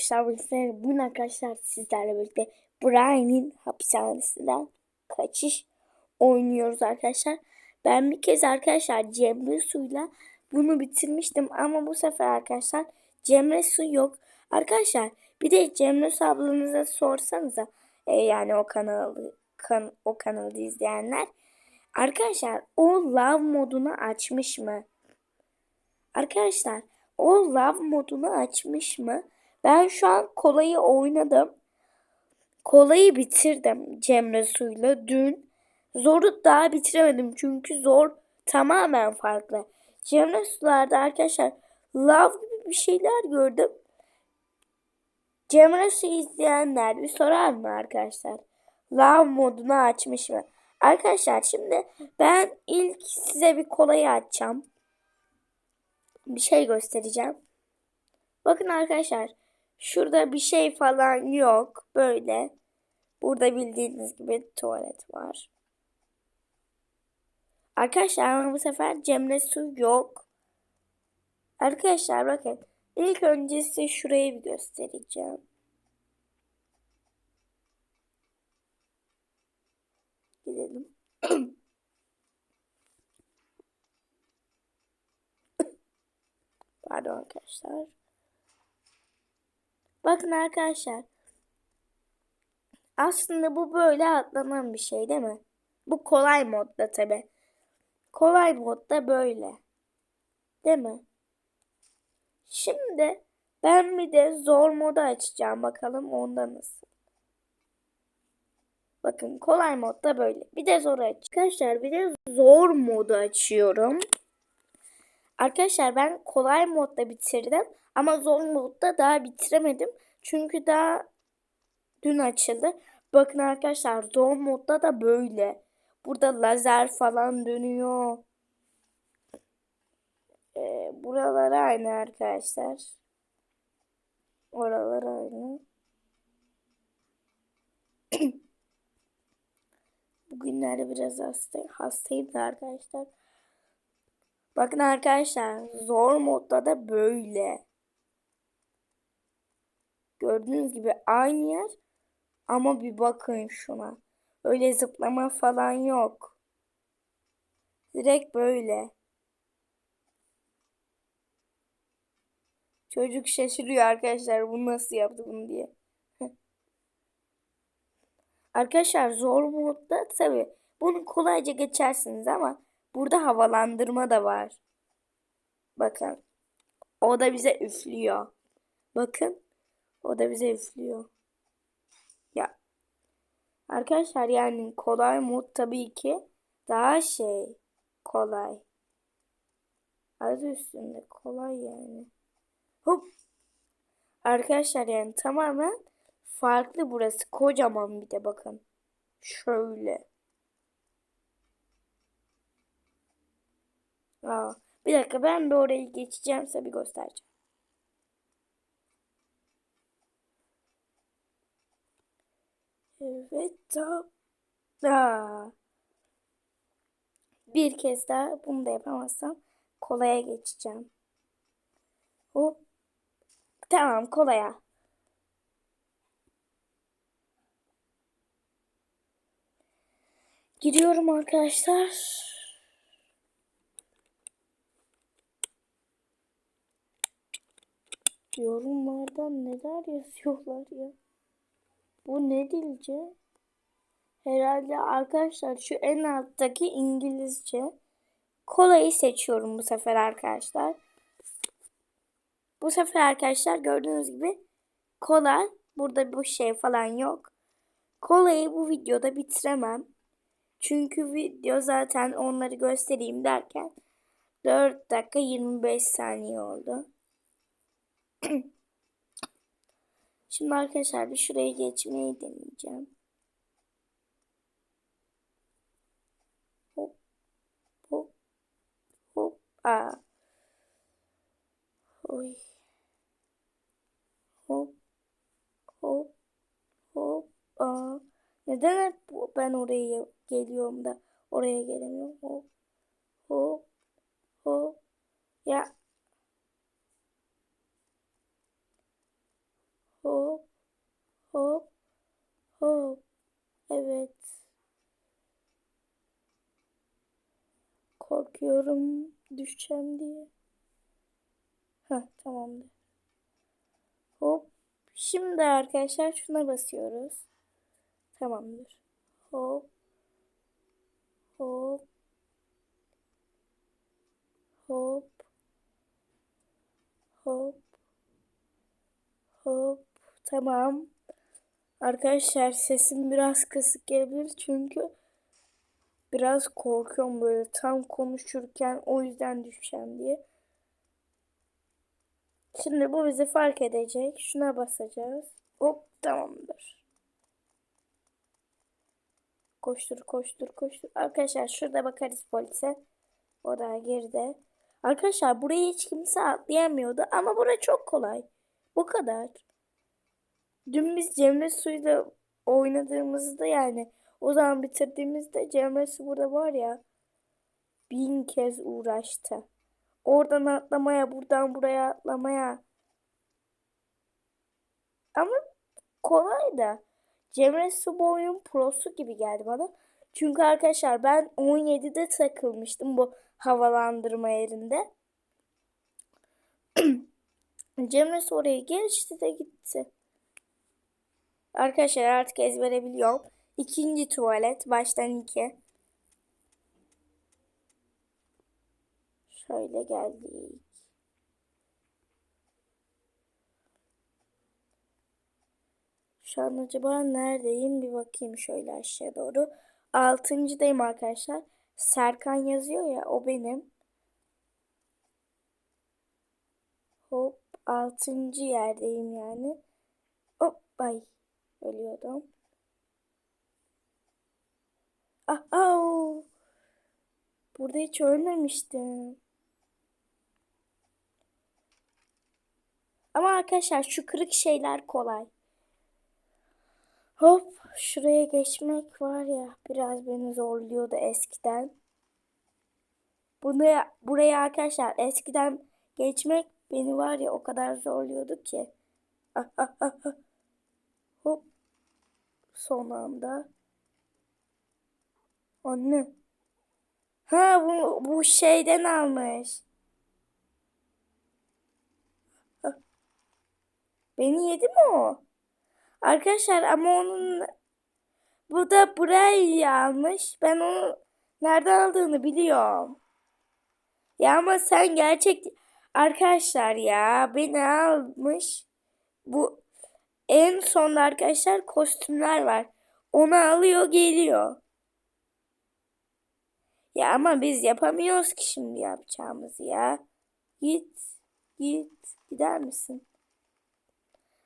arkadaşlar birlikte bugün arkadaşlar sizlerle birlikte Brian'in hapishanesinden kaçış oynuyoruz arkadaşlar. Ben bir kez arkadaşlar Cemre Su'yla bunu bitirmiştim ama bu sefer arkadaşlar Cemre Su yok. Arkadaşlar bir de Cemre Su ablanıza sorsanıza e, yani o kanalı kan, o kanalı izleyenler arkadaşlar o love modunu açmış mı? Arkadaşlar o love modunu açmış mı? Ben şu an kolayı oynadım. Kolayı bitirdim Cemre Su'yla dün. Zoru daha bitiremedim çünkü zor tamamen farklı. Cemre Su'larda arkadaşlar love gibi bir şeyler gördüm. Cemre Su izleyenler bir sorar mı arkadaşlar? Love modunu açmış mı? Arkadaşlar şimdi ben ilk size bir kolayı açacağım. Bir şey göstereceğim. Bakın arkadaşlar Şurada bir şey falan yok. Böyle. Burada bildiğiniz gibi tuvalet var. Arkadaşlar ama bu sefer Cemre su yok. Arkadaşlar bakın. İlk önce size şurayı bir göstereceğim. Gidelim. Pardon arkadaşlar. Bakın arkadaşlar. Aslında bu böyle atlanan bir şey değil mi? Bu kolay modda tabi. Kolay modda böyle. Değil mi? Şimdi ben bir de zor modu açacağım. Bakalım onda nasıl. Bakın kolay modda böyle. Bir de zor aç. Arkadaşlar bir de zor modu açıyorum. Arkadaşlar ben kolay modda bitirdim. Ama zor modda daha bitiremedim. Çünkü daha dün açıldı. Bakın arkadaşlar zor modda da böyle. Burada lazer falan dönüyor. Ee, buralar aynı arkadaşlar. Oralar aynı. Bugünlerde biraz hasta, hastayım da arkadaşlar. Bakın arkadaşlar zor modda da böyle. Gördüğünüz gibi aynı yer ama bir bakın şuna. Öyle zıplama falan yok. Direkt böyle. Çocuk şaşırıyor arkadaşlar bunu nasıl yaptı bunu diye. arkadaşlar zor modda tabi bunu kolayca geçersiniz ama burada havalandırma da var. Bakın. O da bize üflüyor. Bakın. O da bize üflüyor. Ya. Arkadaşlar yani kolay mod tabii ki daha şey kolay. Adı üstünde kolay yani. Hop. Arkadaşlar yani tamamen farklı burası. Kocaman bir de bakın. Şöyle. Aa, bir dakika ben bir orayı geçeceğim size bir göstereceğim. Evet tamam. Bir kez daha bunu da yapamazsam kolaya geçeceğim. Hop. Tamam kolaya. Gidiyorum arkadaşlar. Yorumlardan neler yazıyorlar ya. Bu ne dilce? Herhalde arkadaşlar şu en alttaki İngilizce. Kolayı seçiyorum bu sefer arkadaşlar. Bu sefer arkadaşlar gördüğünüz gibi kolay. Burada bu şey falan yok. Kolayı bu videoda bitiremem. Çünkü video zaten onları göstereyim derken 4 dakika 25 saniye oldu. Şimdi arkadaşlar bir şuraya geçmeyi deneyeceğim. Hop hop hop aa. Oy. Hop hop hop aa. Neden hep ben oraya geliyorum da oraya gelemiyorum? Hop hop hop. Ya Hop. Evet. Korkuyorum düşeceğim diye. Heh, tamamdır. Hop. Şimdi arkadaşlar şuna basıyoruz. Tamamdır. Hop. Hop. Hop. Hop. Hop. Tamam. Arkadaşlar sesim biraz kısık gelebilir çünkü biraz korkuyorum böyle tam konuşurken o yüzden düşeceğim diye. Şimdi bu bizi fark edecek. Şuna basacağız. Hop tamamdır. Koştur koştur koştur. Arkadaşlar şurada bakarız polise. O da geride. Arkadaşlar burayı hiç kimse atlayamıyordu ama bura çok kolay. Bu kadar. Dün biz Cemre Su'yla oynadığımızda yani o zaman bitirdiğimizde Cemre Su burada var ya bin kez uğraştı. Oradan atlamaya, buradan buraya atlamaya. Ama kolay da. Cemre Su bu oyun prosu gibi geldi bana. Çünkü arkadaşlar ben 17'de takılmıştım bu havalandırma yerinde. Cemre Su oraya geçti de gitti. Arkadaşlar artık ezbere biliyorum. İkinci tuvalet. Baştan iki. Şöyle geldik. Şu an acaba neredeyim? Bir bakayım şöyle aşağı doğru. Altıncıdayım arkadaşlar. Serkan yazıyor ya o benim. Hop altıncı yerdeyim yani. Hop ay ölüyordum. Ah, au. Burada hiç ölmemiştim. Ama arkadaşlar şu kırık şeyler kolay. Hop şuraya geçmek var ya biraz beni zorluyordu eskiden. Buraya, buraya arkadaşlar eskiden geçmek beni var ya o kadar zorluyordu ki. Ah, ah, ah. Hop son anda. Anne. Ha bu, bu şeyden almış. Beni yedi mi o? Arkadaşlar ama onun bu da burayı almış. Ben onu nereden aldığını biliyorum. Ya ama sen gerçek arkadaşlar ya beni almış. Bu en sonda arkadaşlar kostümler var. Onu alıyor geliyor. Ya ama biz yapamıyoruz ki şimdi yapacağımızı ya. Git, git, gider misin?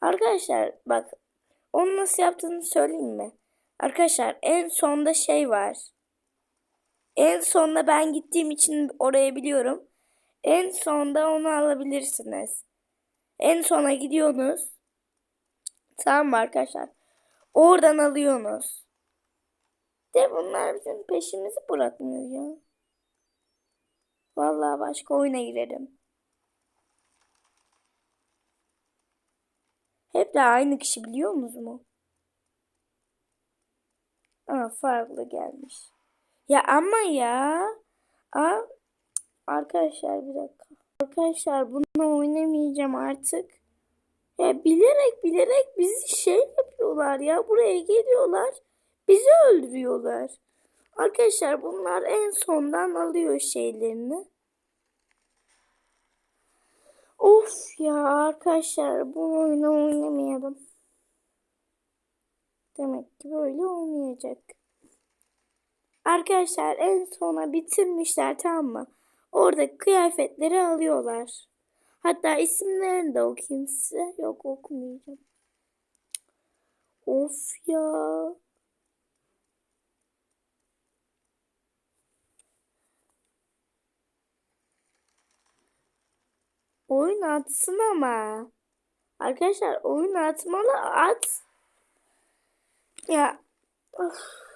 Arkadaşlar bak onu nasıl yaptığını söyleyeyim mi? Arkadaşlar en sonda şey var. En sonda ben gittiğim için oraya biliyorum. En sonda onu alabilirsiniz. En sona gidiyorsunuz. Tamam mı arkadaşlar? Oradan alıyorsunuz. De bunlar bizim peşimizi bırakmıyor ya. Vallahi başka oyuna girerim. Hep de aynı kişi biliyor musunuz mu? Aa, farklı gelmiş. Ya ama ya. Aa, arkadaşlar bir dakika. Arkadaşlar bunu oynamayacağım artık. Ya bilerek bilerek bizi şey yapıyorlar ya. Buraya geliyorlar. Bizi öldürüyorlar. Arkadaşlar bunlar en sondan alıyor şeylerini. Of ya arkadaşlar bu oyunu oynamayalım. Demek ki böyle olmayacak. Arkadaşlar en sona bitirmişler tamam mı? Orada kıyafetleri alıyorlar. Hatta isimlerini de okuyayım size. Yok okumayacağım. Of ya. Oyun atsın ama. Arkadaşlar oyun atmalı at. Ya. Of.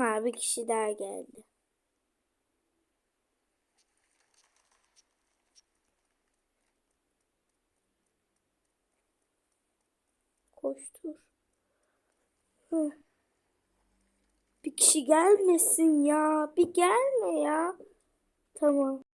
Ha bir kişi daha geldi. Koştur. Hı. Bir kişi gelmesin ya. Bir gelme ya. Tamam.